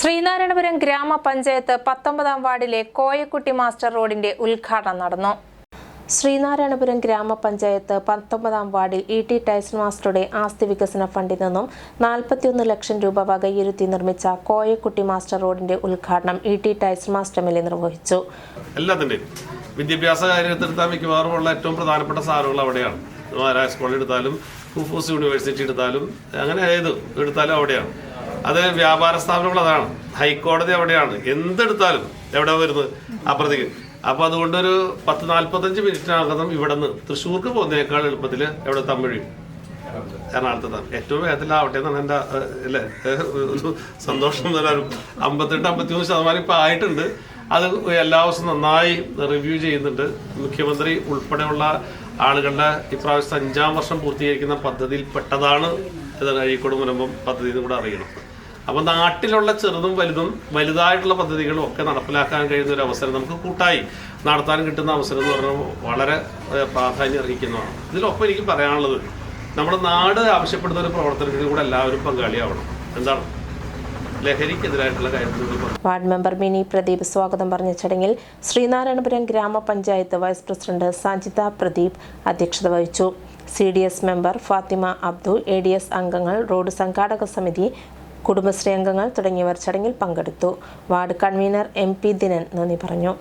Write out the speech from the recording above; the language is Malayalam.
ശ്രീനാരായണപുരം ഗ്രാമപഞ്ചായത്ത് പത്തൊമ്പതാം വാർഡിലെ കോയക്കുട്ടി മാസ്റ്റർ റോഡിന്റെ ഉദ്ഘാടനം നടന്നു. ശ്രീനാരായണപുരം ഗ്രാമപഞ്ചായത്ത് പത്തൊമ്പതാം വാർഡിൽ ഇ ടി ടൈസൺ മാസ്റ്ററുടെ ആസ്തി വികസന ഫണ്ടിൽ നിന്നും നാൽപ്പത്തിയൊന്ന് ലക്ഷം രൂപ വകയിരുത്തി നിർമ്മിച്ച കോയക്കുട്ടി മാസ്റ്റർ റോഡിന്റെ ഉദ്ഘാടനം E T Tyson master M L A നിർവഹിച്ചു. വിദ്യാഭ്യാസ കാര്യത്തിലെടുത്താൽ ഏറ്റവും പ്രധാനപ്പെട്ട സാധനങ്ങൾ അവിടെയാണ്. മഹാരാജ് സ്കൂളിൽ എടുത്താലും യൂണിവേഴ്സിറ്റി എടുത്താലും അങ്ങനെ എടുത്താലും അവിടെയാണ്. അത് വ്യാപാര സ്ഥാപനങ്ങൾ അതാണ്. ഹൈക്കോടതി അവിടെയാണ്. എന്തെടുത്താലും എവിടെ വരുന്നത്? അപ്പുറത്തേക്ക്. അപ്പോൾ അതുകൊണ്ടൊരു പത്ത് നാൽപ്പത്തഞ്ച് മിനിറ്റിനകം ഇവിടെ നിന്ന് തൃശ്ശൂർക്ക് പോകുന്നതിനേക്കാൾ എളുപ്പത്തിൽ എവിടെ തമിഴ് എറണാകുളത്ത് ഏറ്റവും വേഗത്തിലാവട്ടെ എന്നാണ് എന്റെ അല്ലെ? ഒരു സന്തോഷം തരാനും അമ്പത്തെട്ട് അമ്പത്തിമൂന്ന് ശതമാനം ഇപ്പൊ ആയിട്ടുണ്ട്. അത് എല്ലാ ദിവസവും നന്നായി റിവ്യൂ ചെയ്യുന്നുണ്ട്. മുഖ്യമന്ത്രി ഉൾപ്പെടെയുള്ള ആളുകളുടെ ഇപ്രാവശ്യത്തെ അഞ്ചാം വർഷം പൂർത്തീകരിക്കുന്ന പദ്ധതിയിൽ പെട്ടതാണ് അഴീക്കോട് മുനമ്പം പദ്ധതി എന്ന് കൂടെ അറിയണം. അപ്പോൾ നാട്ടിലുള്ള ചെറുതും വലുതും വലുതായിട്ടുള്ള പദ്ധതികളും ഒക്കെ നടപ്പിലാക്കാൻ കഴിയുന്ന ഒരു അവസരം നമുക്ക് കൂട്ടായി നടത്താൻ കിട്ടുന്ന അവസരം എന്ന് പറഞ്ഞാൽ വളരെ പ്രാധാന്യം അർഹിക്കുന്നതാണ്. ഇതിലൊപ്പം എനിക്ക് പറയാനുള്ളത് നമ്മുടെ നാട് ആവശ്യപ്പെടുന്ന ഒരു പ്രവർത്തനത്തിൽ കൂടെ എല്ലാവരും പങ്കാളിയാവണം. എന്താണ്? വാർഡ് മെമ്പർ മിനി പ്രദീപ് സ്വാഗതം പറഞ്ഞ ചടങ്ങിൽ ശ്രീനാരായണപുരം ഗ്രാമപഞ്ചായത്ത് വൈസ് പ്രസിഡന്റ് സാജിത പ്രദീപ് അധ്യക്ഷത വഹിച്ചു. C D S member Fathima Abdu A D S അംഗങ്ങൾ റോഡ് സംഘാടക സമിതി കുടുംബശ്രീ അംഗങ്ങൾ തുടങ്ങിയവർ ചടങ്ങിൽ പങ്കെടുത്തു. Ward convener M P Dinan നന്ദി പറഞ്ഞു.